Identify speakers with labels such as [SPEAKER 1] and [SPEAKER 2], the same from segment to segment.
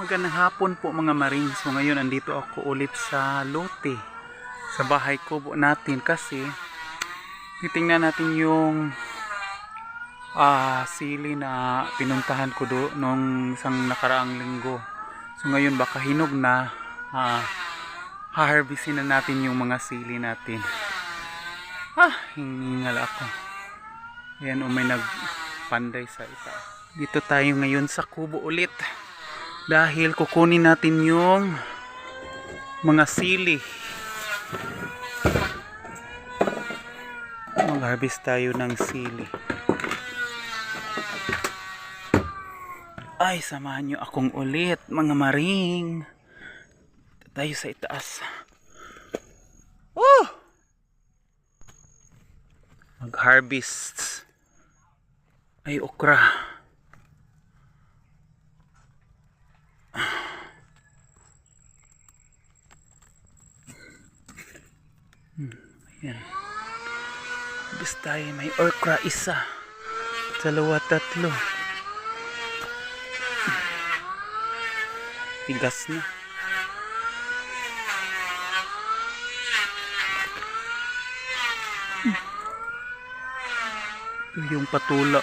[SPEAKER 1] Magandang hapon po mga marines. So ngayon andito ako ulit sa lote. Sa bahay kubo natin kasi titingnan natin yung ah sili na pinuntahan ko do nung isang nakaraang linggo. So ngayon baka hinog na ah, haharvestin na natin yung mga sili natin. Ah, hiningal ako. Ayan, o may nagpanday sa itaas. Dito tayo ngayon sa kubo ulit dahil kukunin natin yung mga sili mag-harvest tayo ng sili ay samahan nyo akong ulit mga maring tayo sa itaas oh! mag-harvest ay okra Ayan. Bis tayo may okra isa. Dalawa, tatlo. Tigas na. Ito yung patula.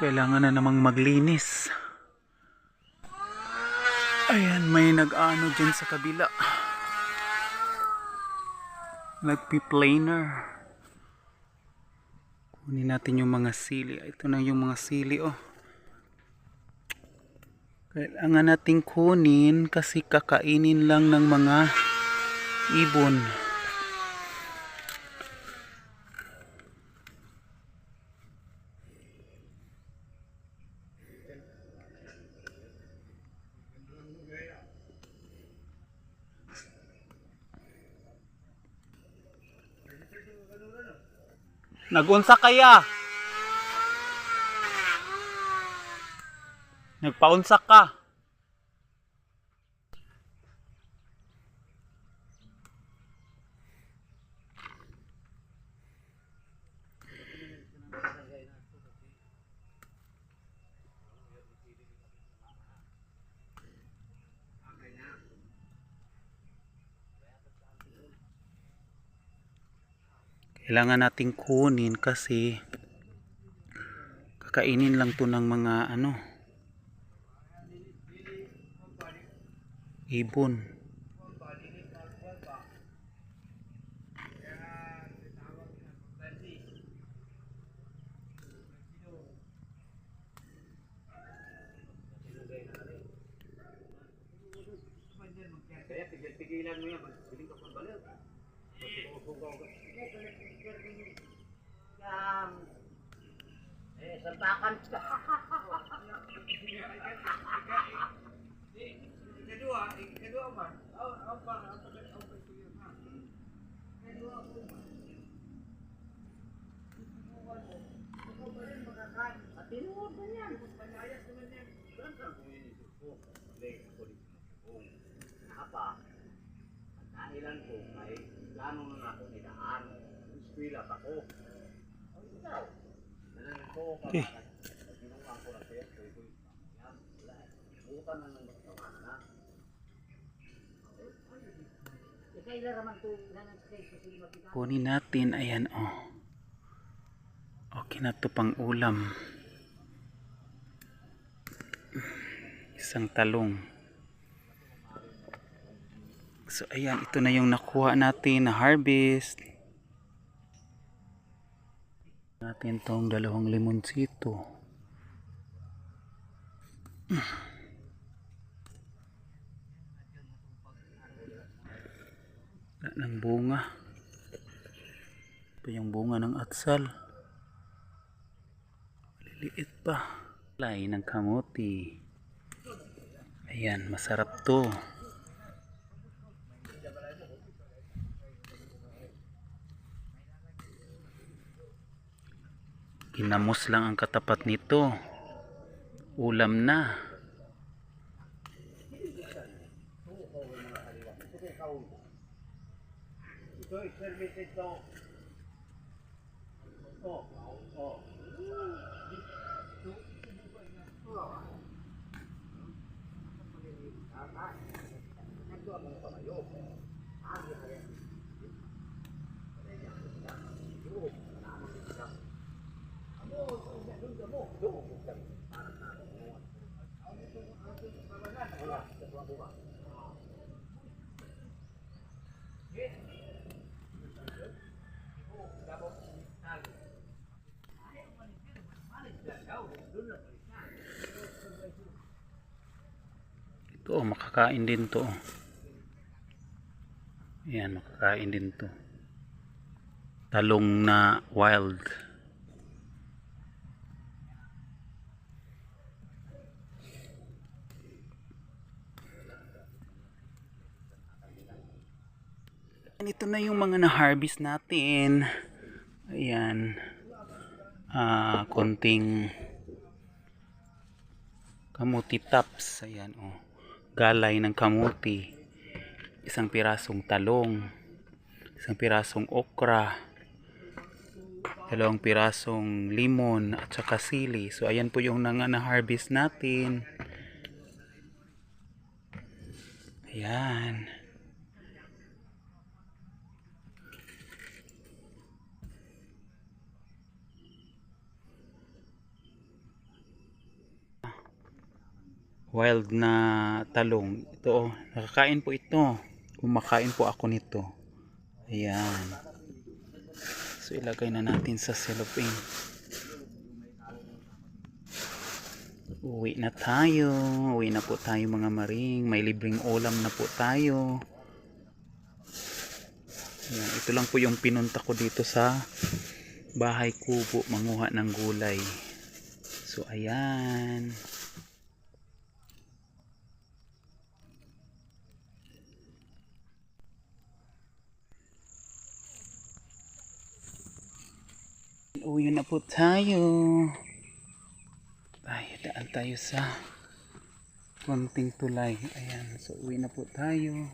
[SPEAKER 1] Kailangan na namang maglinis. Ayan, may nag-ano dyan sa kabila. Nagpi-planer. Kunin natin yung mga sili. Ito na yung mga sili, oh. Kailangan nating kunin kasi kakainin lang ng mga ibon. Nagunsa kaya? Nagpaunsa ka? kailangan nating kunin kasi kakainin lang to ng mga ano ibon
[SPEAKER 2] Kaya tigil-tigilan mo yan, magbiling ka pang balik. Yan. Eh, santakan ka. Kedua, man. Oh, apa, apa, apa itu ya, ha? Kedua ko man. At tinuod mo yan. Naman yan. Saan saan kung yun ito? Oh, lay, ako dito. Oh, apa? Ang dahilan ko ay plano na ako nidaan. Eskwela pa ko. Ang ikaw. Nananag ko ka.
[SPEAKER 1] Okay.
[SPEAKER 2] Ginawa ko na. Sabi ko, yan, wala. Bukan na.
[SPEAKER 1] Kunin natin ayan oh. Okay na to pang ulam. Isang talong. So ayan ito na yung nakuha natin na harvest. Natin tong dalawang limonsito Wala ng bunga. Ito yung bunga ng atsal. Maliliit pa. Lain ng kamuti ayan masarap to. Ginamos lang ang katapat nito. Ulam na.
[SPEAKER 2] Dois cervejas estão. Ó, ó. Então,
[SPEAKER 1] Ah, tá. Aqui, ó, oh, makakain din to. Ayan, makakain din to. Talong na wild. Ito na yung mga na-harvest natin. Ayan. Ah, konting kamuti tops. Ayan, oh. Galay ng kamuti. Isang pirasong talong. Isang pirasong okra. Dalawang pirasong limon at saka sili. So, ayan po yung nanga na-harvest natin. Ayan. Wild na talong. Ito oh, nakakain po ito. Kumakain po ako nito. Ayan. So ilagay na natin sa cellophane. Uwi na tayo. Uwi na po tayo mga maring. May libreng ulam na po tayo. Ayan. Ito lang po yung pinunta ko dito sa bahay kubo. Manguha ng gulay. So ayan. Uwi na po tayo. Tayo, daan tayo sa konting tulay. Ayan, so uwi na po tayo.